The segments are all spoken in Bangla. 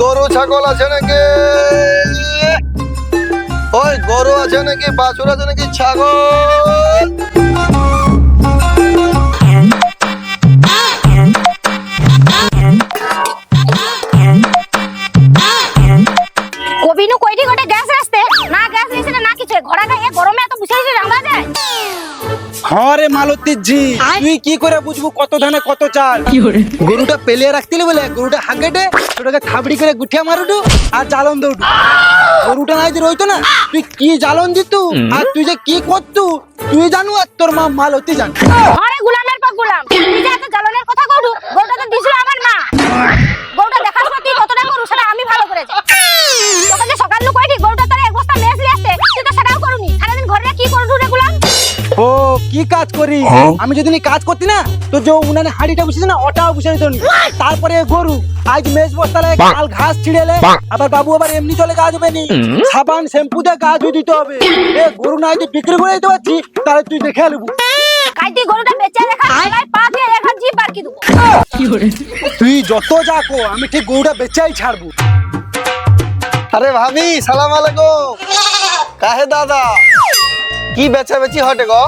গরু ছাগল আছে নাকি? ওই গরু আছে নাকি? বাছুর আছে নাকি? ছাগল? হ্যাঁ রে মালতীর জি তুই কি করে বুঝব কত ধানে কত চাল? গরুটা পেলিয়ে রাখতিলি বলে? গরুটা হাগেটে ওটাকে থাবড়ি করে গুঠিয়া মারুটু আর জ্বালন দৌড়ু। গরুটা নাই রইতো না তুই কি জ্বালন দিতু আর তুই যে কি করতু তুই জানু আর তোর মা মালতী জান। আরে গুলামের পর গুলাম তুই যে এত জ্বালনের কথা কইডু গরুটা তো দিছিল আমার মা। গরুটা দেখার পর তুই কতটা গরু সেটা আমি ভালো করে তোকে যে সকাল লোক কইটি গরুটা ও কি কাজ করি? আমি যদি কাজ করতি না তো যে উনানে হাড়িটা বসেছে না ওটাও বসে দিত তারপরে গরু আজ মেজ বস্তালে কাল ঘাস ছিড়েলে আবার বাবু আবার এমনি চলে গা ধুবে নি। সাবান শ্যাম্পু দিয়ে গা ধুয়ে দিতে হবে। এ গরু না যদি বিক্রি করে দিতে পারছি তাহলে তুই দেখে নেব কাইটি গরুটা বেচে দেখা গলায় পা দিয়ে এক হাত জিভ বারকি দেবো? তুই যত যা কো আমি ঠিক গরুটা বেচাই ছাড়বো। আরে ভাবি সালাম আলাইকুম। কাহে দাদা? কি বেচা বেচি হটে গো?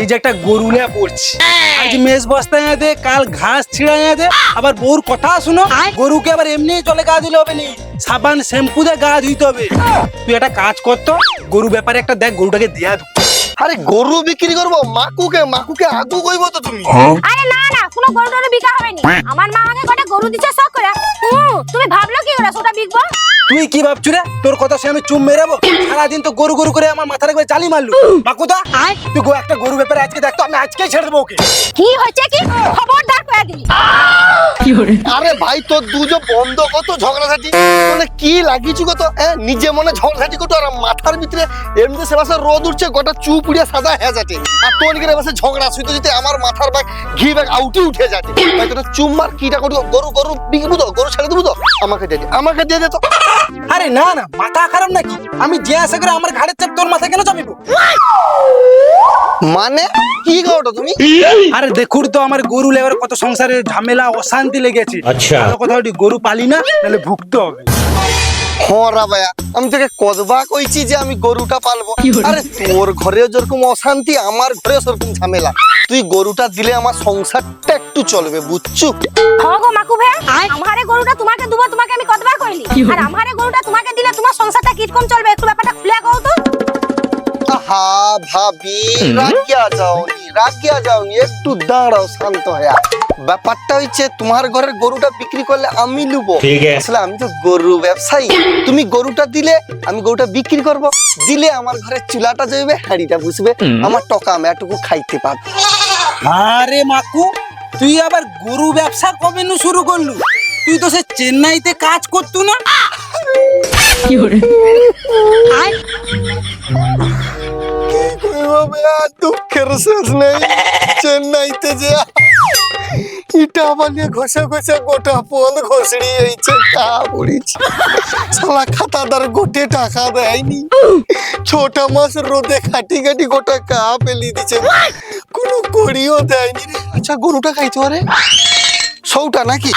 এই যে একটা গরু নিয়ে পড়ছি। আজ মেজ বস্তায় দে কাল ঘাস ছিড়াইয়া দে। আবার বউর কথা শুনো গরুকে আবার এমনি চলে গা দিলে হবে নি। সাবান শ্যাম্পু দিয়ে গা ধুইতে হবে। তুই একটা কাজ করতো গরু ব্যাপারে একটা দেখ গরুটাকে দিয়া দু আরে গরু বিক্রি করব মাকুকে মাকুকে আগু কইব তো তুমি। আরে না না কোনো গরু টরু বিকা হবে নি। আমার মা আমাকে গোটা গরু দিছে শখ করে। তুমি ভাবলো কি ওরা ওটা বিকবো? তুই কি ভাবছু রে? তোর কথা সে আমি চুম মেরাবো? সারাদিন তো গরু গরু করে আমার মাথার একবার চালি মারলু। বাকুদা তুই গো একটা গরু ব্যাপারে আজকে দেখতো আমি আজকেই ছেড়ে দেবো ওকে। কি হয়েছে কি? খবরদার করে দিলি আরে ভাই তোর দুজো বন্ধ কত ঝগড়াঝাটি? মানে কি লাগিয়েছি কত হ্যাঁ? নিজে মনে ঝগড়াঝাটি কত আর মাথার ভিতরে এমনি সে বাসে রোদ উঠছে গোটা চুপ উড়িয়া সাদা হয়ে যাচ্ছে। আর তোর গিয়ে বাসে ঝগড়া শুইতে যেতে আমার মাথার ব্যাগ ঘি ব্যাগ আউটি উঠে যাচ্ছে। ভাই তোর চুম মার কিটা করি গরু গরু বিকবো তো? গরু ছেড়ে দেবো তো? আমাকে দিয়ে দে আমাকে দিয়ে দে তো। আরে না না মাথা খারাপ নাকি? আমি যে আশা করে আমার ঘাড়ের চাপ তোর মাথায় কেন চাপিব? মানে? কি করো তুমি? আরে দেখুর তো আমার গরু লেবার কত সংসারে ঝামেলা অশান্তি লেগেছে। আচ্ছা। কোথাও গরু পালি না তাহলে ভুগতে হবে। হরা ভাইয়া আমি তোকে কদবা কইছি যে আমি গরুটা পালবো। আরে তোর ঘরেও যেরকম অশান্তি আমার ঘরেও সেরকম ঝামেলা। তুই গরুটা দিলে আমার সংসারটা একটু চলবে বুঝছু? হ্যাঁ গো মাকু ভাই আমারে গরুটা তোমাকে দেবো তোমাকে আমি কতবার কইলি? আর আমারে গরুটা তোমাকে দিলে তোমার সংসারটা কীরকম চলবে? একটু ব্যাপারটা খুলে কও তো। আহা ভাবি রাগিয়া যাওনি রাগিয়া যাওনি একটু দাঁড়াও শান্ত হয়ে। ব্যাপারটা হচ্ছে তোমার ঘরের গরুটা বিক্রি করলে আমি লুবো। আসলে আমি তো গরু ব্যবসায়ী। তুমি গরুটা দিলে আমি গরুটা বিক্রি করব। দিলে আমার ঘরে চুলাটা জ্বলবে হাঁড়িটা বুঝবে আমার টকা আমি একটুকু খাইতে পারব। আরে মাকু তুই আবার গরু ব্যবসা কবে নু শুরু করলু? তুই তো সে চেন্নাইতে কাজ করতু না? আর দুঃখের শেষ নেই। চেন্নাইতে যে ইটা বানিয়ে ঘষে ঘষে গোটা পদ ঘষড়ি হয়েছে কা পড়িছি সালা খাতাদার গোটে টাকা দেয়নি। ছোটা মাস রোদে খাটি খাটি গোটা কা পেলি দিছে কোনো কড়িও দেয়নি আচ্ছা গরুটা খাইতে পারে? সৌটা নাকি?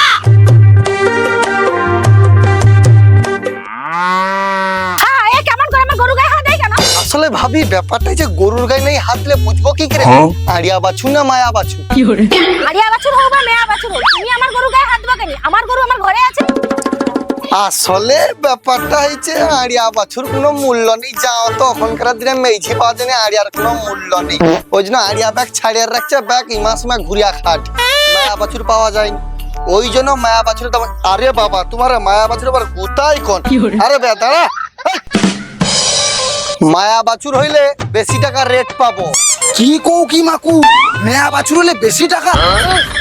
আসলে ভাবি ব্যাপারটা যে গরুর গায়ে নেই হাতলে বুঝব কি করে? আড়িয়া বাছু না মায়া বাছু আরিয়া বাছুর হোক বা মেয়া বাছুর হোক তুমি আমার গরু গায়ে হাত দেবো কেন? আমার গরু আমার ঘরে আছে। আসলে ব্যাপারটা হচ্ছে আড়িয়া বাছুর কোনো মূল্য নেই। যাও তো এখনকার দিনে মেঝি পাওয়া যায় আড়িয়ার কোনো মূল্য নেই। ওই জন্য আড়িয়া ব্যাগ ছাড়িয়ে রাখছে ব্যাগ ইমাস মা ঘুরিয়া খাট। মায়া বাছুর পাওয়া যায় ওই জন্য মায়া বাছুর আরে বাবা তোমার মায়া বাছুর আবার কোথায় কোন? আরে বে দাঁড়া। হেই। মায়া বাছুর হইলে বেশি টাকা রেট পাবো। কি কৌ কি মাকু? মেয়া বাছুর হলে বেশি টাকা?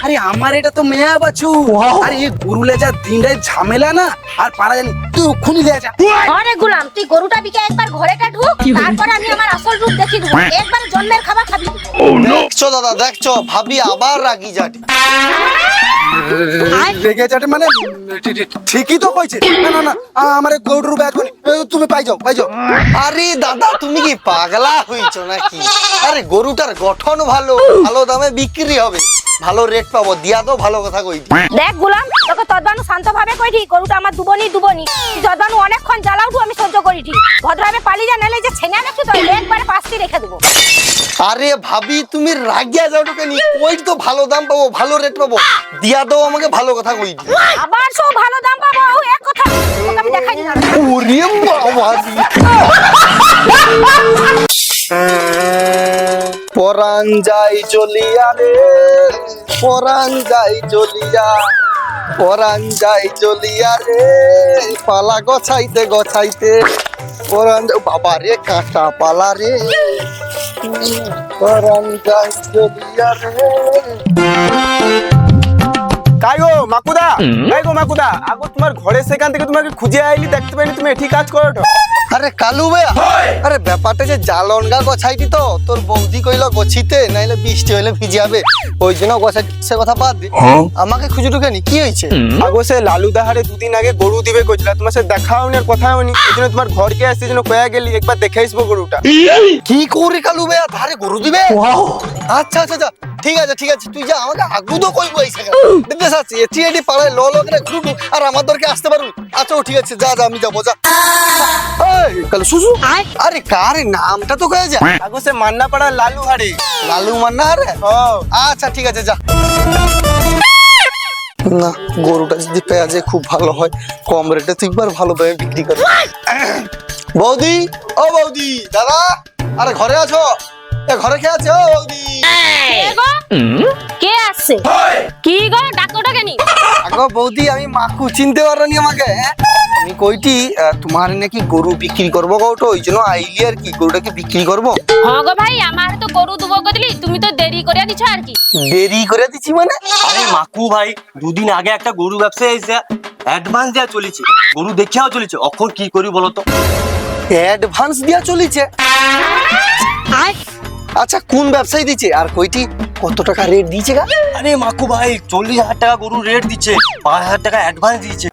আরে আমার এটা তো মেয়া বাছুর। আরে এই গরুলে যা দিনটাই ঝামেলা না আর পারা জানি তুই ওক্ষুনি দেয়া যা। আরে গুলাম তুই গরুটা বিকে একবার ঘরেটা ঢুক তারপরে আমি আমার আসল রূপ দেখি দেবো একবার জন্মের খাবার খাবি। দেখছ দাদা দেখছ ভাবি আবার রাগি যাটি রেগে যাটে মানে ঠিকই তো কইছে। না না না আমার গরুর ব্যাগ তুমি পাই যাও পাই যাও। আরে দাদা তুমি কি পাগলা হইছো নাকি? আরে গরুটার গঠন ভালো ভালো দামে বিক্রি হবে। ভালো রেট পাবো। দিয়া তো ভালো কথা কই। দেখ গুলাম তোকে তদবানু শান্ত ভাবে কইঠি গরুটা আমার দুবনি দুবনি। তদবানু অনেকক্ষণ জ্বালাউটু আমি সহ্য করিঠি ভদ্রভাবে পালি যা নালে যে ছেনা দেখছি তো একবারে পাঁচটি রেখে দেবো। আরে ভাবি তুমি রাগিয়া যাও টোকে নি। ওই তো ভালো দাম পাবো ভালো রেট পাবো। দিয়া দাও আমাকে ভালো কথা কই। আবার সব ভালো দাম পাবো ও এক কথা তোকে আমি দেখাই দিলাম। ওরে বাবা। পরাণ যাই চলিয়া রে, পরাণ যাই চলিয়া, পরাণ যাই চলিয়া রে। পালা গছাইতে গছাইতে, পরাণ বাবা রে, কাঁটা পালা রে। পরাণ যাই চলিয়া রে। গো মাকুদা তাই গো মাকুদা আগো তোমার ঘরে সেখান থেকে তোমাকে খুঁজে আইলি দেখতে পাইনি তুমি এটি কাজ করো তো। আরে কালু ভাইয়া আরে ব্যাপারটা যে জালনগা গছাইটি তো তোর বৌদি কইলো গছিতে নাইলে বৃষ্টি হইলে ভিজে যাবে। ওই জন্য গছাই সে কথা বাদ দি। আমাকে খুঁজে ঢুকেনি কি হয়েছে আগো সে লালু দাহারে দুদিন আগে গরু দিবে কইছিলা তোমার সাথে দেখা হয়নি আর কথা হয়নি এই জন্য তোমার ঘরকে আসছে জন্য কয়া গেলি একবার দেখে আসব গরুটা। কি করে কালু ভাইয়া ধারে গরু দিবে? আচ্ছা আচ্ছা আচ্ছা। ঠিক আছে ঠিক আছে। তুই যা আমাকে আগু তো কইবো এই সেখানে দেশ আছে এটি এটি পাড়ায় ল ল করে আর আমার দরকে আসতে পারব। আচ্ছা ও ঠিক আছে যা যা আমি যাব যা। এই, কালু সুসু আরে কারে নামটা তো কয়ে যা আগো সে মান্না পাড়ার লালু হারে লালু মান্না আরে ও আচ্ছা ঠিক আছে যা। না গরুটা যদি পেঁয়াজে খুব ভালো হয়। কম রেটে তুই একবার ভালো দামে বিক্রি করে। বৌদি ও বৌদি দাদা আরে ঘরে আছো? ঘরে কে আছে? ও বৌদি। কে গো? কে গো? ডাকোটা কেনি। আগো বৌদি আমি মাকু চিনতে পারনি আমাকে হ্যাঁ? আমি কইটি তোমার নাকি গরু বিক্রি করব গৌটো ওই জন্য আইলি আর কি গরুটাকে বিক্রি করব। হ্যাঁ গো ভাই আমার তো গরু দুবো তুমি তো দেরি করে দিছো আর কি। দেরি করে দিচ্ছি মানে? আরে মাকু ভাই দুদিন আগে একটা গরু ব্যবসায়ী এসে অ্যাডভান্স দেওয়া চলেছে। গরু দেখিয়াও চলেছে এখন কি করি বলতো অ্যাডভান্স দিয়া চলিছে? আচ্ছা কোন ব্যবসায়ী দিচ্ছে? আর কইটি কত টাকা রেট দিয়েছে গা? আরে মাকু ভাই চল্লিশ হাজার টাকা গরু রেট দিচ্ছে। পাঁচ হাজার টাকা অ্যাডভান্স দিয়েছে।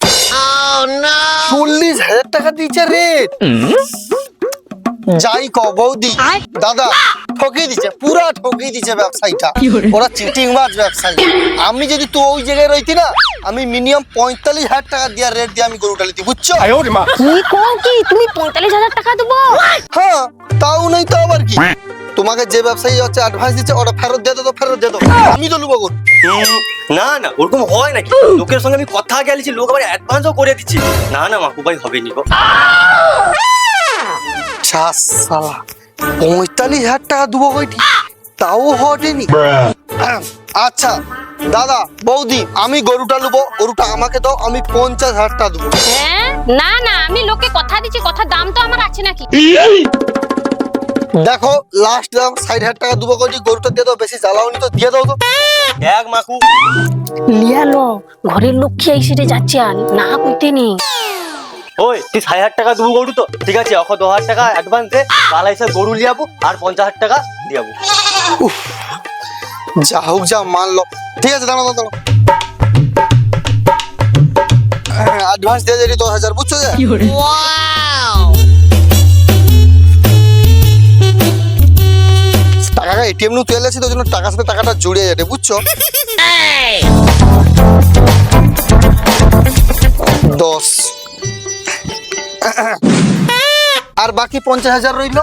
চল্লিশ হাজার টাকা দিচ্ছে রেট যাই ক বৌদি। দাদা ঠকিয়ে দিচ্ছে পুরা ঠকিয়ে দিচ্ছে ব্যবসায়ীটা। ওরা চিটিং বাজ ব্যবসায়ী। আমি যদি তো ওই জায়গায় রইতি না আমি মিনিমাম পঁয়তাল্লিশ হাজার টাকা দিয়ে রেট দিয়ে আমি গরুটা লিতি বুঝছ? কি তুমি পঁয়তাল্লিশ হাজার টাকা দেবো। হ্যাঁ তাও নেই তো আবার কি? তোমাকে যে ব্যবসায়ী হচ্ছে অ্যাডভান্স দিচ্ছে ওটা ফেরত দিয়ে দাও ফেরত দিয়ে দাও। আমি তো লুবো না না ওরকম হয় নাকি? লোকের সঙ্গে আমি কথা গেলেছি লোক আবার অ্যাডভান্সও করে দিচ্ছে। না না মাকু ভাই হবে নি গো। চাষ সালা পঁয়তাল্লিশ হাজার টাকা দেবো কইটি। তাও হটেনি। আচ্ছা দাদা বৌদি আমি গরুটা নেব গরুটা আমাকে দাও আমি পঞ্চাশ হাজার টাকা দেবো। হ্যাঁ? না না আমি লোককে কথা দিচ্ছি কথা দাম তো আমার আছে নাকি? দেখো লাস্ট দাম ষাট হাজার টাকা দেবো কইটি গরুটা দিয়ে দাও বেশি জ্বালাওনি তো দিয়ে দাও তো। এক মাকু। লিয়ালো ঘরের লক্ষ্মী এই সেটে যাচ্ছে আর না কইতে নেই। ওই তুই ষাট হাজার টাকা দেবো গরু তো। ঠিক আছে অখ দু হাজার টাকা অ্যাডভান্স দে কাল এসে গরু লিয়াবো আর পঞ্চাশ হাজার টাকা দিয়াবো যা হোক যা মানলো ঠিক আছে দাঁড়াও দাঁড়াও অ্যাডভান্স দিয়ে দিলি দশ হাজার বুঝছ যে? এটিএম নু তুলে আছে তো ওই জন্য টাকার সাথে টাকাটা জুড়ে যাবে বুঝছ? দশ। আর বাকি পঞ্চাশ হাজার রইল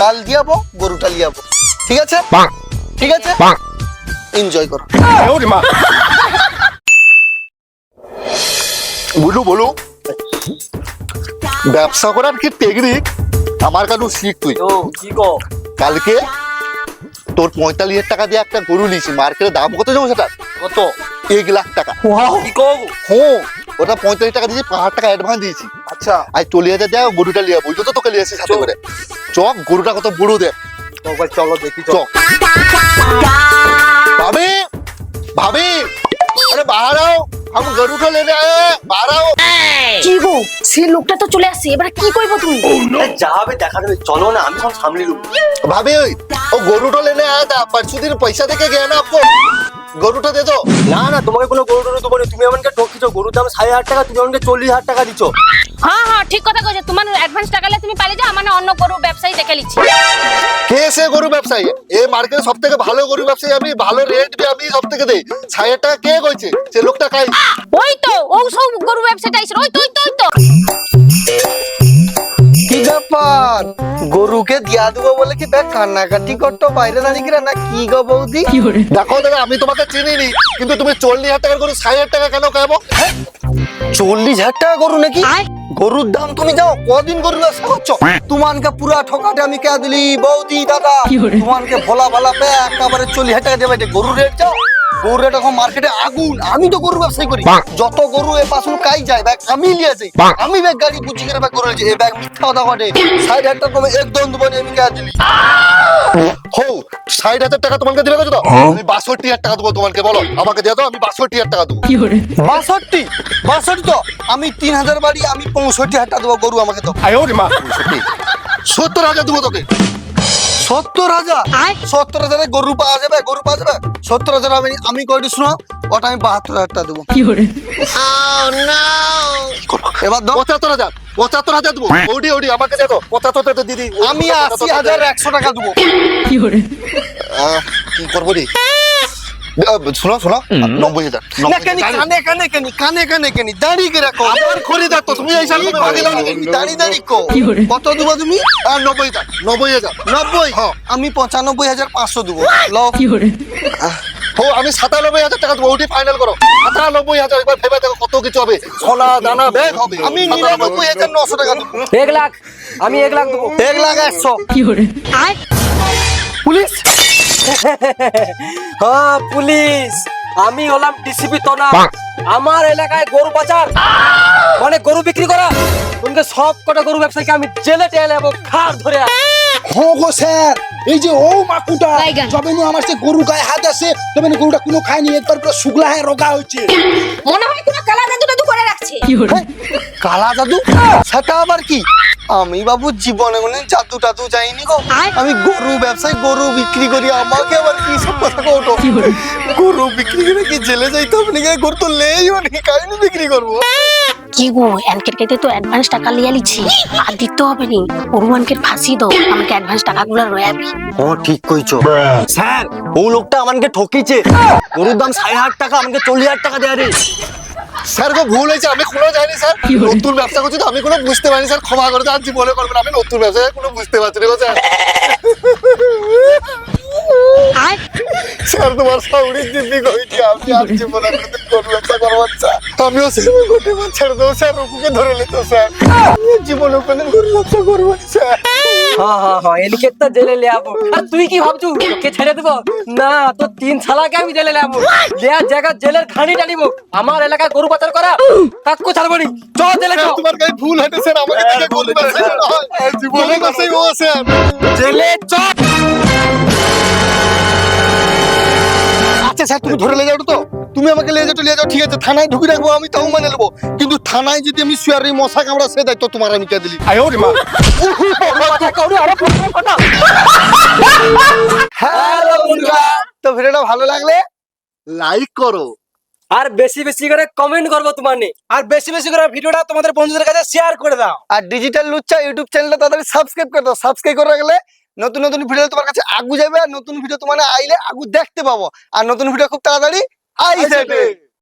কাল দিয়াবো গরুটা লিয়াবো। ঠিক আছে? ঠিক আছে? এনজয় করো। বলু বলু। ব্যবসা করার কি টেকনিক আমার কাছে শিখ তুই। ও কালকে তোর পঁয়তাল্লিশ হাজার টাকা দিয়ে একটা গরু নিয়েছি মার্কেটের দাম কত যাব সেটা? কত? এক লাখ টাকা। কি কো হো ওটা পঁয়তাল্লিশ টাকা দিয়েছি পাঁচ হাজার টাকা অ্যাডভান্স দিয়েছি। আচ্ছা। আর চল্লিশ হাজার দেয় গরুটা লিয়া বুঝলো তো তোকে লিয়েছি সাথে করে। চক গরুটা কত বড় দেখ। চলো দেখি চক ভাবি ভাবি। আরে বাহার আমি গরু খেলে রে বাড়াও। কি গো? সে লোকটা তো চলে আসছে এবার কি কইব তুমি? যা হবে দেখা যাবে চলো না আমি সব সামলে নেব। ভাবে ওই ও গরু টলে না আয়া তা পরশুদিন পয়সা থেকে গেয়া না আপকো গরুটা দে তো না না তোমাকে কোনো গরু টরু দেবো না। তুমি আমাকে ঠকিছো গরুর দাম ষাট হাজার টাকা তুমি আমাকে চল্লিশ হাজার টাকা দিচ্ছ হ্যাঁ হ্যাঁ ঠিক কথা কইছো। তোমার অ্যাডভান্স টাকা লে তুমি পালে যাও মানে অন্য গরু ব্যবসায়ী দেখে লিচ্ছি কে সে গরু ব্যবসায়ী? এই মার্কেটে সব থেকে ভালো গরু ব্যবসায়ী আমি ভালো রেট আমি সব থেকে দেই হাজার টাকা কে কইছে? সে লোকটা কাই? ওই তো ও সব গরু ব্যবসাটা আইছে। ওই তো ওই তো ওই তো। কি ব্যাপার? গরুকে দিয়া দেবো বলে কি ব্যাগ কান্নাকাটি করতো? বাইরে দাঁড়িয়ে না কি গো বৌদি? দেখো দাদা আমি তোমাকে চিনিনি কিন্তু তুমি চল্লিশ হাজার টাকার গরু ষাট হাজার টাকা কেন খাব? চল্লিশ হাজার টাকা গরু নাকি? গরুর দাম তুমি যাও কদিন গরু ব্যবসা করছ? তোমানকে পুরা ঠকাটে আমি কে দিলি? বৌদি দাদা। তোমানকে ভোলা ভালা পে একেবারে চল্লিশ হাজার টাকা দেবে গরুর রেট যাও। গরুর এখন মার্কেটে আগুন আমি তো গরু ব্যবসায়ী করি। যত গরু এ পাশুন কাই যায় ব্যাগ আমি লিয়ে যাই আমি ব্যাগ গাড়ি বুঝি করে ব্যাগ করে এই ব্যাগ মিথ্যা কথা ঘটে ষাট হাজার টাকা একদম দেবো আমি কে দিলি হো ষাট হাজার টাকা তোমাকে দিবে কত? আমি বাষট্টি হাজার টাকা দেবো তোমাকে বলো। আমাকে দিয়ে দাও আমি বাষট্টি হাজার টাকা দেবো। বাষট্টি? বাষট্টি তো? আমি তিন হাজার বাড়ি আমি পঁয়ষট্টি হাজার টাকা দেবো গরু আমাকে তো সত্তর হাজার দেবো তোকে। সত্তর হাজার। সত্তর হাজারে গরু পাওয়া যাবে গরু পাওয়া যাবে? সত্তর হাজার আমি আমি কয়টি শুনো? ওটা আমি বাহাত্তর হাজার টাকা দেবো। এবার দাও পঁচাত্তর হাজার পঁচাত্তর হাজার দেবো। ওডি ওডি আমাকে দেখো পঁচাত্তর হাজার দিদি আমি আশি হাজার একশো টাকা দেবো। কি করব রে? শোনো শোনো। নব্বই হাজার। কেনি কানে কানে কেনি কানে কানে কেনি দাঁড়িয়ে কে রাখো। আমার খরিদার তো তুমি এই করে ভাগে দাঁড়িয়ে দাঁড়িয়ে কো। কত দেবো তুমি? আহ, নব্বই হাজার। নব্বই হাজার। নব্বই? হ্যাঁ। আমি পঁচানব্বই হাজার পাঁচশো দেবো। লও ও আমি সাতানব্বই হাজার টাকা দেবো। ওটি ফাইনাল করো। সাতানব্বই হাজার একবার ভেবে দেখো কত কিছু হবে। সোনা দানা ব্যাগ হবে। আমি নিরানব্বই হাজার নশো টাকা দেবো। এক লাখ। আমি এক লাখ দেবো। এক লাখ একশো। পুলিশ? হ্যাঁ পুলিশ। আমি হলাম ডিসিপি তোনা। আমার এলাকায় গরু পাচার মানে গরু বিক্রি করা। তোমাকে সব কটা গরু ব্যবসায়ীকে আমি জেলে টেলে এবং খাট ধরে। হ্যাঁ গো স্যার এই যে ও মাকুটা। যবে নু আমার সে গরু গায়ে হাত আছে তবে গরুটা কোনো খায়নি একবার পুরো শুকলা হয়ে রোগা হচ্ছে মনে হয় কোনো কালা জাদু টাদু করে রাখছে। কালা জাদু? সেটা আবার কি? আমি বাবু জীবনে কোনো জাদু টাদু যাইনি গো। আমি গরু ব্যবসায় গরু বিক্রি করি আমাকে আবার কি সব কথা কৌটো গরু বিক্রি করে কি জেলে যাইতে হবে নাকি? গরু তো লেই নাকি কাহিনী বিক্রি করব। কি গো অ্যানকের কেটে তো অ্যাডভান্স টাকা লিয়ে লিছি। আর দিতে হবে নি। অরুয়ানকে ফাঁসি দাও। আমাকে অ্যাডভান্স টাকাগুলো রয়াবি। ও ঠিক কইছো। স্যার ও লোকটা আমাকে ঠকিছে। গরুর দাম ষাট হাজার টাকা আমাকে চল্লিশ হাজার টাকা দেয়া রে। স্যার গো ভুল হয়েছে। আমি কোনো জানি স্যার। নতুন ব্যবসা করছি তো আমি কোনো বুঝতে পারিনি স্যার। ক্ষমা করে আর জীবনে করবেন আমি নতুন ব্যবসা কোনো বুঝতে পারছি না স্যার। স্যার তোমার সাউরির দিদি কইছি আমি আর জীবনে আমিও সেরকম করতে পারছি ছেড়ে দেবো স্যার রুকুকে ধরে নিত স্যার। আমি জীবনে কোনো কোনো ব্যবসা করব না স্যার। হ্যাঁ হ্যাঁ হ্যাঁ এদিকে তো জেলে লে আবো। আর তুই কি ভাবছু? তোকে ছেড়ে দেবো? না তো তিন শালাকে আমি জেলে লে আবো। জায়গা জেলের খানি টানিব আমার এলাকায় গরু পাচার করা কাকু ছাড়বো নি। চ জেলে চ। তোমার গায়ে ভুল হয়েছে স্যার আমাকে দেখে করা হয় জীবনে ব্যবসাই ও স্যার। জেলে চ। আচ্ছা স্যার তুমি ধরে লে যাও তো। তুমি আমাকে লিয়ে যাও তো লিয়ে যাও ঠিক আছে থানায় ঢুকে রাখব আমি তাও মানে নেব। কিন্তু থানায় যদি আমি শুয়ারি মশা কামড়া সে দায়িত্ব তোমার আমি কে দিলি? হ্যালো বন্ধুরা তো ভিডিওটা ভালো লাগলে লাইক করো। আর বেশি বেশি করে কমেন্ট করব তোমার নিয়ে। আর বেশি বেশি করে ভিডিওটা তোমাদের বন্ধুদের কাছে শেয়ার করে দাও। আর ডিজিটাল লুচ্চা ইউটিউব চ্যানেলটা তাড়াতাড়ি সাবস্ক্রাইব করে দাও। সাবস্ক্রাইব করে রাখলে নতুন নতুন ভিডিও তোমার কাছে আগু যাবে আর নতুন ভিডিও তোমার আইলে আগু দেখতে পাবো। আর নতুন ভিডিও খুব তাড়াতাড়ি আই যাবে।